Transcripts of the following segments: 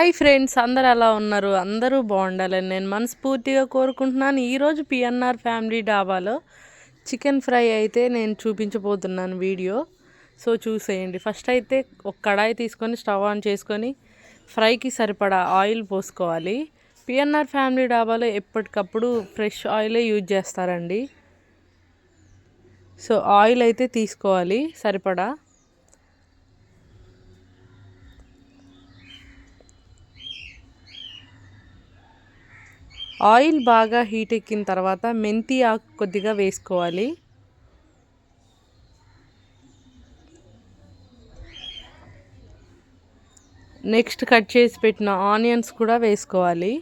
Hi friends అందరు ఎలా ఉన్నారు? అందరూ బాగుండాలని నేను మనస్ఫూర్తిగా కోరుకుంటున్నాను. ఈరోజు పిఎన్ఆర్ ఫ్యామిలీ డాబాలో చికెన్ ఫ్రై అయితే నేను చూపించబోతున్నాను వీడియో. సో చూసేయండి. ఫస్ట్ అయితే ఒక కడాయి తీసుకొని స్టవ్ ఆన్ చేసుకొని ఫ్రైకి సరిపడా ఆయిల్ పోసుకోవాలి. పిఎన్ఆర్ ఫ్యామిలీ డాబాలో ఎప్పటికప్పుడు ఫ్రెష్ ఆయిలే యూజ్ చేస్తారండి. సో ఆయిల్ అయితే తీసుకోవాలి సరిపడా. ఆయిల్ బాగా హీట్ ఎక్కిన తర్వాత మెంతి ఆకు కొద్దిగా వేసుకోవాలి. నెక్స్ట్ కట్ చేసి పెట్టిన ఆనియన్స్ కూడా వేసుకోవాలి.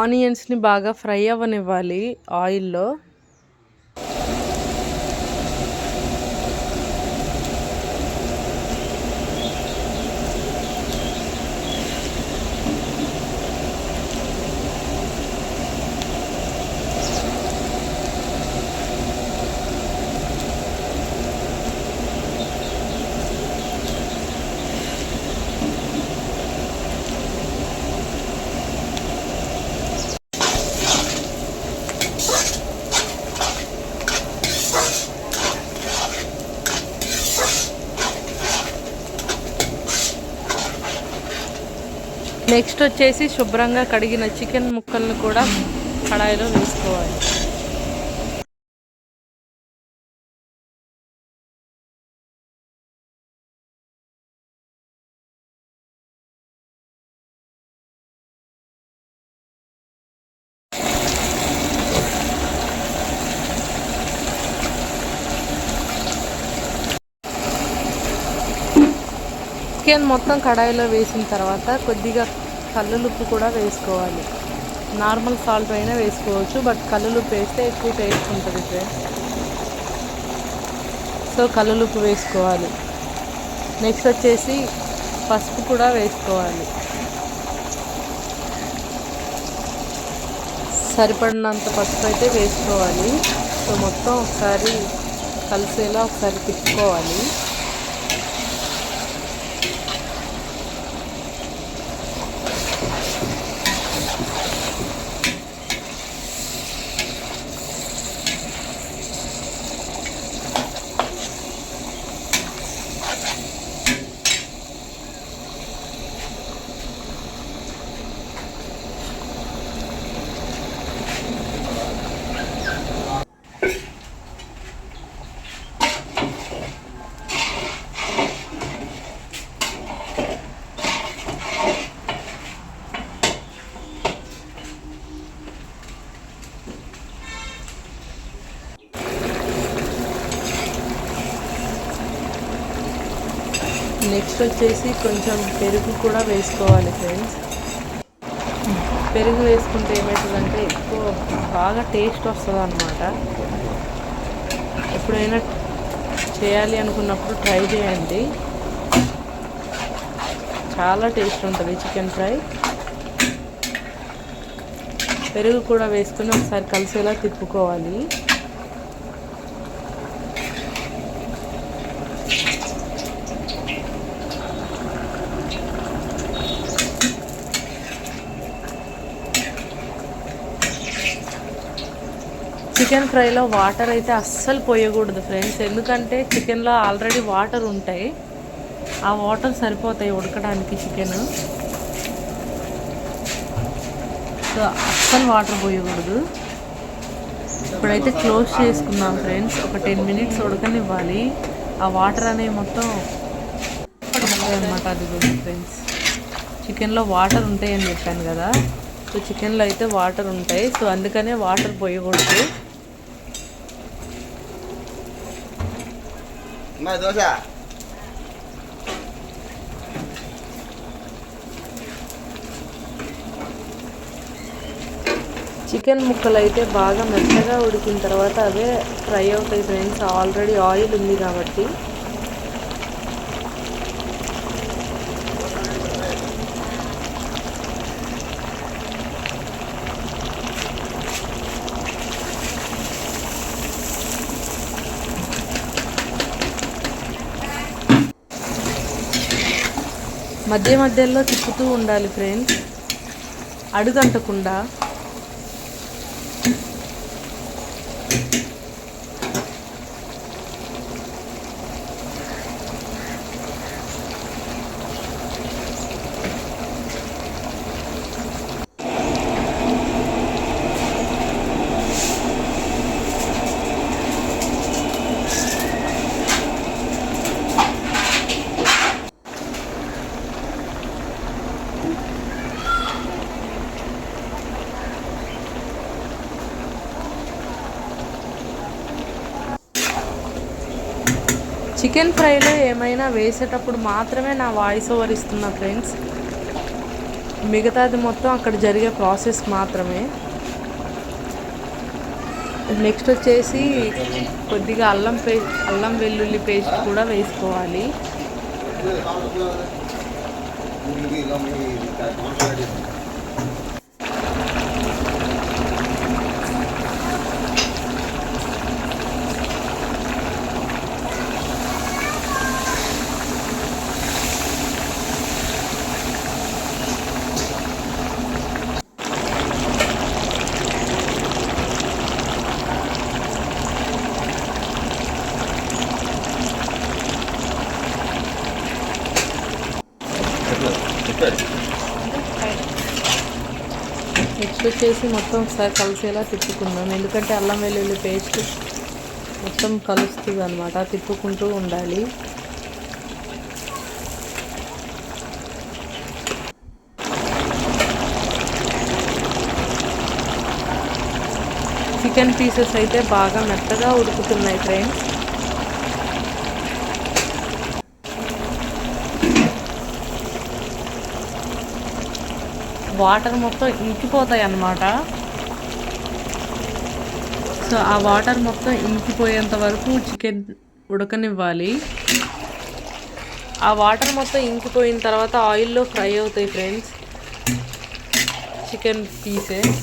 ఆనియన్స్ని బాగా ఫ్రై అవ్వనివ్వాలి ఆయిల్లో. నెక్స్ట్ వచ్చేసి శుభ్రంగా కడిగిన చికెన్ ముక్కలను కూడా కడాయిలో వేసుకోవాలి. చికెన్ మొత్తం కడాయిలో వేసిన తర్వాత కొద్దిగా కల్లులుప్పు కూడా వేసుకోవాలి. నార్మల్ సాల్ట్ అయినా వేసుకోవచ్చు బట్ కల్లులుప్పు వేస్తే ఎక్కువ టేస్ట్ ఉంటుంది ఫ్రెండ్స్ సో కల్లులుప్పు వేసుకోవాలి. నెక్స్ట్ వచ్చేసి పసుపు కూడా వేసుకోవాలి. సరిపడినంత పసుపు అయితే వేసుకోవాలి. సో మొత్తం ఒకసారి కలిసేలా ఒకసారి తిప్పుకోవాలి. నెక్స్ట్ వచ్చేసి కొంచెం పెరుగు కూడా వేసుకోవాలి ఫ్రెండ్స్. పెరుగు వేసుకుంటే ఏమవుతుందంటే ఎక్కువ బాగా టేస్ట్ వస్తుంది అనమాట ఎప్పుడైనా చేయాలి అనుకున్నప్పుడు ట్రై చేయండి. చాలా టేస్ట్ ఉంటుంది చికెన్ ఫ్రై. పెరుగు కూడా వేసుకుని ఒకసారి కలిసేలా తిప్పుకోవాలి. చికెన్ ఫ్రైలో వాటర్ అయితే అస్సలు పోయకూడదు ఫ్రెండ్స్. ఎందుకంటే చికెన్లో ఆల్రెడీ వాటర్ ఉంటాయి. ఆ వాటర్ సరిపోతాయి ఉడకడానికి చికెన్. సో అస్సలు వాటర్ పోయకూడదు. ఇప్పుడైతే క్లోజ్ చేసుకున్నాం ఫ్రెండ్స్. ఒక టెన్ మినిట్స్ ఉడకనివ్వాలి. ఆ వాటర్ అనేవి మొత్తం అనమాట అది ఫ్రెండ్స్. చికెన్లో వాటర్ ఉంటాయని చెప్పాను కదా. సో చికెన్లో అయితే వాటర్ ఉంటాయి. సో అందుకనే వాటర్ పోయకూడదు. దోశ చికెన్ ముక్కలు అయితే బాగా మెత్తగా ఉడికిన తర్వాత అవే ఫ్రై అవుతాయి ఫ్రెండ్స్ ఆల్రెడీ ఆయిల్ ఉంది కాబట్టి. మధ్య మధ్యలో తిప్పుతూ ఉండాలి ఫ్రెండ్స్ అడుగంటకుండా చికెన్ ఫ్రైలో ఏమైనా వేసేటప్పుడు మాత్రమే నా వాయిస్ ఓవర్ ఇస్తున్నా ఫ్రెండ్స్ మిగతాది మొత్తం అక్కడ జరిగే ప్రాసెస్ మాత్రమే. నెక్స్ట్ వచ్చేసి కొద్దిగా అల్లం పేస్ట్ అల్లం వెల్లుల్లి పేస్ట్ కూడా వేసుకోవాలి. చేసి మొత్తం ఒకసారి కలిసేలా తిప్పుకుందాం. ఎందుకంటే అల్లం వెల్లుల్లి పేస్ట్ మొత్తం కలుస్తుంది అనమాట తిప్పుకుంటూ ఉండాలి. చికెన్ పీసెస్ అయితే బాగా మెత్తగా ఉడుకుతున్నాయి ఫ్రెండ్స్. వాటర్ మొత్తం ఇంకిపోతాయి అన్నమాట. సో ఆ వాటర్ మొత్తం ఇంకిపోయేంత వరకు చికెన్ ఉడకనివ్వాలి. ఆ వాటర్ మొత్తం ఇంకిపోయిన తర్వాత ఆయిల్లో ఫ్రై అవుతాయి ఫ్రెండ్స్. Chicken pieces.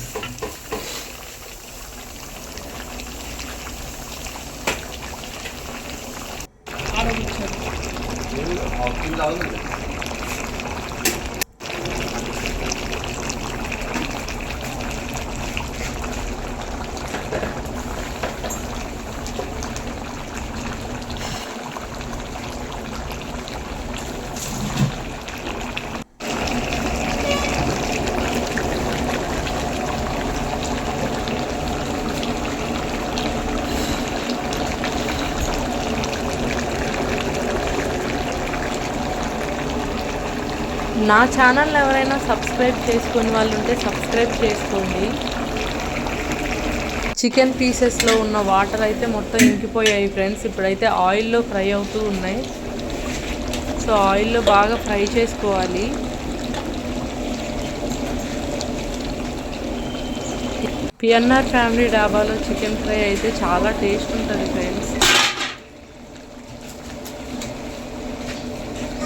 నా ఛానల్ ఎవరైనా సబ్స్క్రైబ్ చేసుకుని వాళ్ళు ఉంటే సబ్స్క్రైబ్ చేసుకోండి. చికెన్ పీసెస్లో ఉన్న వాటర్ అయితే మొత్తం ఇంకిపోయాయి ఫ్రెండ్స్. ఇప్పుడైతే ఆయిల్లో ఫ్రై అవుతూ ఉన్నాయి. సో ఆయిల్లో బాగా ఫ్రై చేసుకోవాలి. పిఎన్ఆర్ ఫ్యామిలీ డాబాలో చికెన్ ఫ్రై అయితే చాలా టేస్ట్ ఉంటుంది ఫ్రెండ్స్.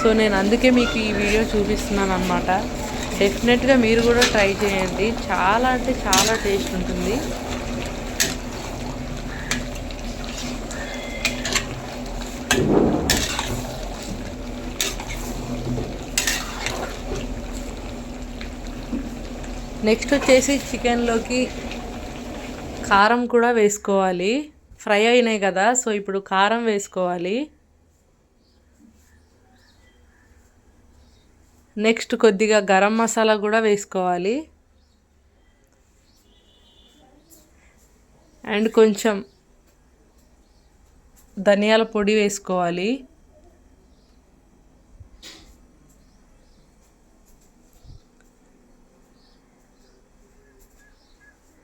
సో నేను అందుకే మీకు ఈ వీడియో చూపిస్తున్నాను అనమాట డెఫినెట్గా మీరు కూడా ట్రై చేయండి. చాలా అంటే చాలా టేస్ట్ ఉంటుంది. నెక్స్ట్ వచ్చేసి చికెన్లోకి కారం కూడా వేసుకోవాలి. ఫ్రై అయినాయి కదా సో ఇప్పుడు కారం వేసుకోవాలి. నెక్స్ట్ కొద్దిగా గరం మసాలా కూడా వేసుకోవాలి. అండ్ కొంచెం ధనియాల పొడి వేసుకోవాలి.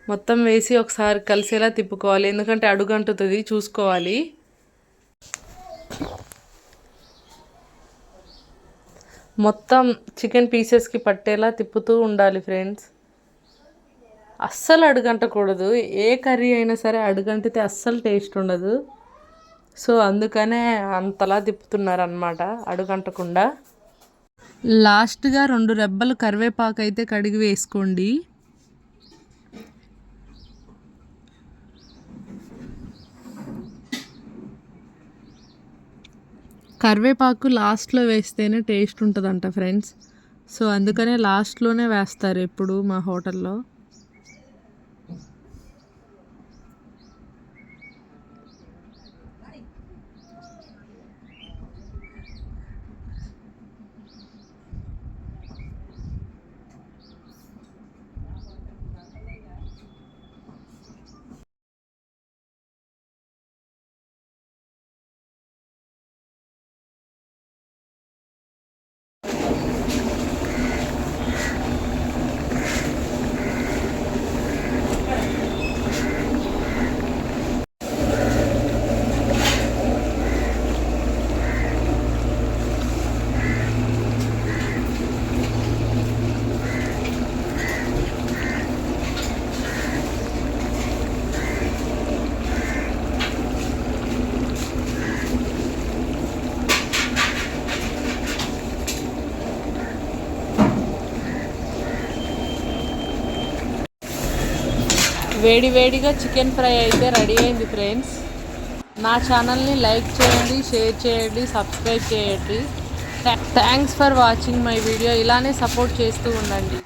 మొత్తం వేసి ఒకసారి కలిసేలా తిప్పుకోవాలి. ఎందుకంటే అడుగంటుతుంది చూసుకోవాలి. మొత్తం చికెన్ పీసెస్కి పట్టేలా తిప్పుతూ ఉండాలి ఫ్రెండ్స్ అస్సలు అడుగంటకూడదు. ఏ కర్రీ అయినా సరే అడుగంటితే అస్సలు టేస్ట్ ఉండదు. సో అందుకనే అంతలా తిప్పుతున్నారు అనమాట అడుగంటకుండా లాస్ట్గా రెండు రెబ్బలు కరివేపాకు అయితే కడిగి వేసుకోండి. కరివేపాకు లాస్ట్లో వేస్తేనే టేస్ట్ ఉంటుందంట ఫ్రెండ్స్. సో అందుకనే లాస్ట్లోనే వేస్తారు ఎప్పుడు మా హోటల్లో. వేడి వేడిగా చికెన్ ఫ్రై అయితే రెడీ అయింది ఫ్రెండ్స్. నా ఛానల్ని లైక్ చేయండి షేర్ చేయండి సబ్స్క్రైబ్ చేయండి. Thanks for watching my video. ఇలానే సపోర్ట్ చేస్తూ ఉండండి.